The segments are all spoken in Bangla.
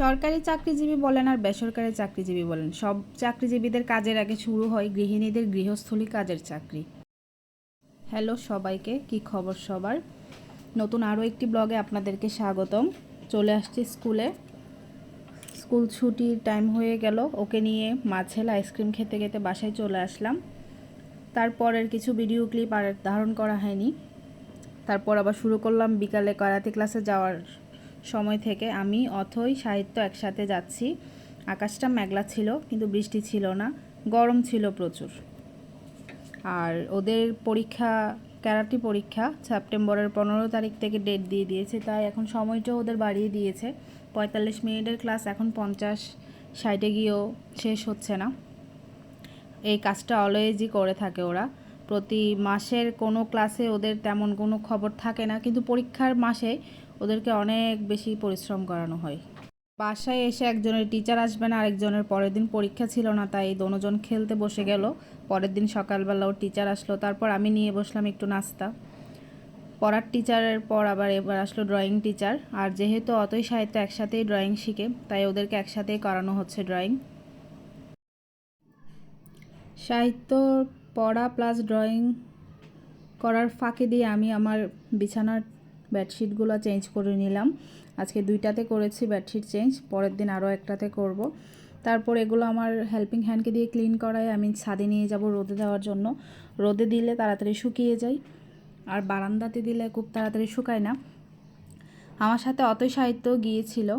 সরকারি চাকরিজীবী বলেন আর বেসরকারি চাকরিজীবী বলেন, সব চাকরিজীবীদের কাজের আগে শুরু হয় গৃহিণীদের গৃহস্থলী কাজের চাকরি। হ্যালো সবাইকে, কি খবর সবার? নতুন আরও একটি ব্লগে আপনাদেরকে স্বাগতম। চলে আসছি স্কুলে। স্কুল ছুটির টাইম হয়ে গেল, ওকে নিয়ে মাছেল আইসক্রিম খেতে খেতে বাসায় চলে আসলাম। তারপরের কিছু ভিডিও ক্লিপ আর ধারণ করা হয়নি। তারপর আবার শুরু করলাম বিকালে করাতে ক্লাসে যাওয়ার সময় থেকে আমি, অথই সাহিত্য একসাথে যাচ্ছি। আকাশটা মেঘলা ছিল, কিন্তু বৃষ্টি ছিল না। গরম ছিল প্রচুর। আর ওদের পরীক্ষা, ক্যারাটি পরীক্ষা সেপ্টেম্বরের পনেরো তারিখ থেকে ডেট দিয়ে দিয়েছে। তাই এখন সময়টাও ওদের বাড়িয়ে দিয়েছে। পঁয়তাল্লিশ মিনিটের ক্লাস, এখন পঞ্চাশ। ষাটে গিয়েও শেষ হচ্ছে না। এই কাজটা অলওয়েজই করে থাকে ওরা। প্রতি মাসের কোনো ক্লাসে ওদের তেমন কোনো খবর থাকে না। কিন্তু পরীক্ষার মাসে ওদেরকে অনেক বেশি পরিশ্রম করানো হয়। বাসায় এসে একজনের টিচার আসবে না, আরেকজনের পরের দিন পরীক্ষা ছিল না, তাই দোনোজন খেলতে বসে গেল। পরের দিন সকালবেলা ওর টিচার আসলো, তারপর আমি নিয়ে বসলাম একটু নাস্তা। পড়ার টিচারের পর আবার এবার আসলো ড্রয়িং টিচার আর যেহেতু অতই সাহিত্য একসাথেই ড্রয়িং শিখে, তাই ওদেরকে একসাথেই করানো হচ্ছে ড্রয়িং সাহিত্য পড়া প্লাস ড্রয়িং করার ফাঁকে দিয়ে আমি আমার বিছানার বেডশিটগুলো চেঞ্জ করে নিলাম। আজকে দুইটাতে করেছি বেডশিট চেঞ্জ, পরের দিন আরও একটাতে করব। তারপর এগুলো আমার হেল্পিং হ্যান্ডকে দিয়ে ক্লিন করায়, আমি ছাদে নিয়ে যাব রোদে দেওয়ার জন্য। রোদে দিলে তাড়াতাড়ি শুকিয়ে যায়, আর বারান্দাতে দিলে খুব তাড়াতাড়ি শুকায় না। আমার সাথে অতই সাহিত্য গিয়েছিল।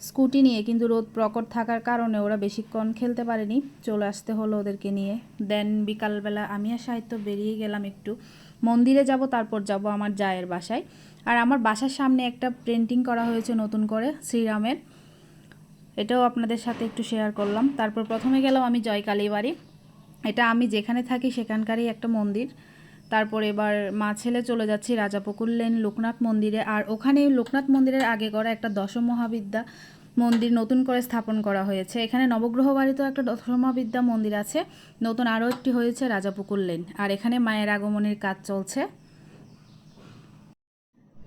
স্কুটি নিয়ে, কিন্তু রোদ প্রকট থাকার কারণে ওরা বেশিক্ষণ খেলতে পারেনি। চলে আসতে হলো ওদেরকে নিয়ে। দেন বিকালবেলা আমি আর সাহিত্য বেরিয়ে গেলাম একটু। মন্দিরে যাব, তারপর যাব আমার জায়ের বাসায়। আর আমার বাসার সামনে একটা পেন্টিং করা হয়েছে নতুন করে, শ্রীরামের। এটাও আপনাদের সাথে একটু শেয়ার করলাম। তারপর প্রথমে গেলাম আমি জয়কালী বাড়ি এটা আমি যেখানে থাকি সেখানকারই একটা মন্দির। তারপর এবার মা ছেলে চলে যাচ্ছি রাজাপুকুর লেন লোকনাথ মন্দিরে। আর ওখানে লোকনাথ মন্দিরের আগে করা একটা দশম মহাবিদ্যা মন্দির নতুন করে স্থাপন করা হয়েছে। এখানে নবগ্রহ বাড়িতেও একটা দশম মন্দির আছে। নতুন আরও একটি হয়েছে রাজাপুকুর লেন। আর এখানে মায়ের আগমনের কাজ চলছে।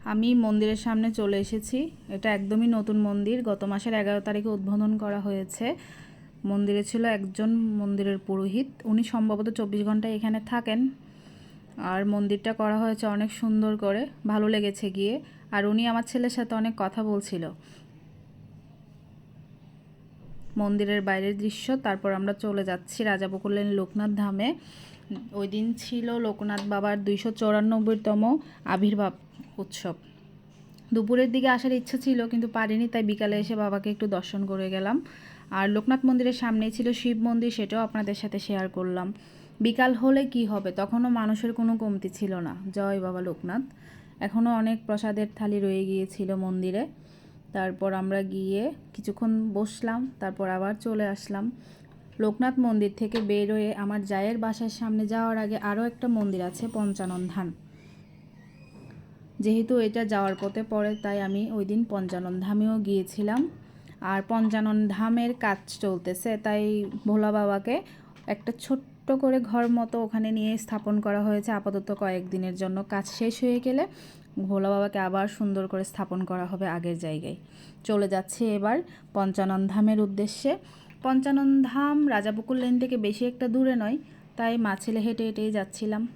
আমি মন্দিরের সামনে চলে এসেছি। এটা একদমই নতুন মন্দির। গত মাসের এগারো তারিখে উদ্বোধন করা হয়েছে। মন্দিরে ছিল একজন মন্দিরের পুরোহিত। উনি সম্ভবত চব্বিশ ঘন্টায় এখানে থাকেন। আর মন্দিরটা করা হয়েছে অনেক সুন্দর করে। ভালো লেগেছে গিয়ে। আর উনি আমার ছেলের সাথে অনেক কথা বলছিল। মন্দিরের বাইরের দৃশ্য। তারপর আমরা চলে যাচ্ছি রাজাবকুল লেন লোকনাথ ধামে। ওই দিন ছিল লোকনাথ বাবার দুইশো চৌরানব্বইতম আবির্ভাব উৎসব। দুপুরের দিকে আসার ইচ্ছা ছিল, কিন্তু পারিনি, তাই বিকালে এসে বাবাকে একটু দর্শন করে গেলাম। আর লোকনাথ মন্দিরের সামনেই ছিল শিব মন্দির, সেটাও আপনাদের সাথে শেয়ার করলাম। বিকাল হলে কি হবে, তখনও মানুষের কোনো কমতি ছিল না। জয় বাবা লোকনাথ। এখনও অনেক প্রসাদের থালি রয়ে গিয়েছিল মন্দিরে। তারপর আমরা গিয়ে কিছুক্ষণ বসলাম, তারপর আবার চলে আসলাম। লোকনাথ মন্দির থেকে বের হয়ে আমার জায়ের বাসার সামনে যাওয়ার আগে আরও একটা মন্দির আছে পঞ্চানন ধান। যেহেতু এটা যাওয়ার পথে পড়ে, তাই আমি ওই দিন পঞ্চানন ধামেও গিয়েছিলাম। আর পঞ্চানন ধামের কাজ চলতেছে, তাই ভোলা বাবাকে একটা ছোট্ট করে ঘর মতো ওখানে নিয়ে স্থাপন করা হয়েছে। আপাতত কয়েকদিনের জন্য কাজ শেষ হয়ে গেলে ভোলা বাবাকে আবার সুন্দর করে স্থাপন করা হবে আগের জায়গায়। চলে যাচ্ছে এবার পঞ্চানন ধামের উদ্দেশ্যে। পঞ্চানন ধাম রাজাপুকুর লেন থেকে বেশি একটা দূরে নয়, তাই মা ছেলে হেঁটে হেঁটেই যাচ্ছিলাম।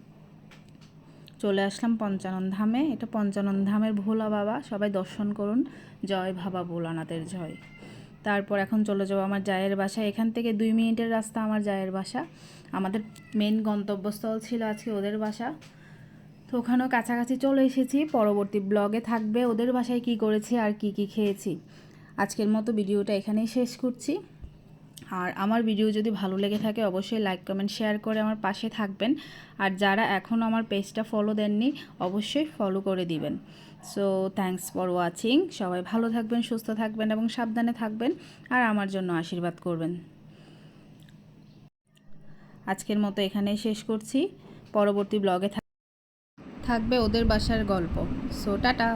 চলে আসলাম পঞ্চানন ধামে। এটা পঞ্চানন ধামের ভোলা বাবা। সবাই দর্শন করুন। জয় ভাবা ভোলানাথের জয়। তারপর এখন চলে যাব আমার জায়ের বাসা এখান থেকে দুই মিনিটের রাস্তা আমার জায়ের বাসা। আমাদের মেন গন্তব্যস্থল ছিল আজকে ওদের বাসা। তো ওখানেও কাছাকাছি চলে এসেছি। পরবর্তী ব্লগে থাকবে ওদের বাসায় কি করেছি আর কি কি খেয়েছি। আজকের মতো ভিডিওটা এখানেই শেষ করছি। আর আমার ভিডিও যদি ভালো লেগে থাকে অবশ্যই লাইক, কমেন্ট, শেয়ার করে আমার পাশে থাকবেন। আর যারা এখনও আমার পেজটা ফলো দেননি, অবশ্যই ফলো করে দিবেন। সো থ্যাংকস ফর ওয়াচিং সবাই ভালো থাকবেন, সুস্থ থাকবেন এবং সাবধানে থাকবেন। আর আমার জন্য আশীর্বাদ করবেন। আজকের মতো এখানেই শেষ করছি। পরবর্তী ব্লগে থাকবে ওদের বাসার গল্প। So tata.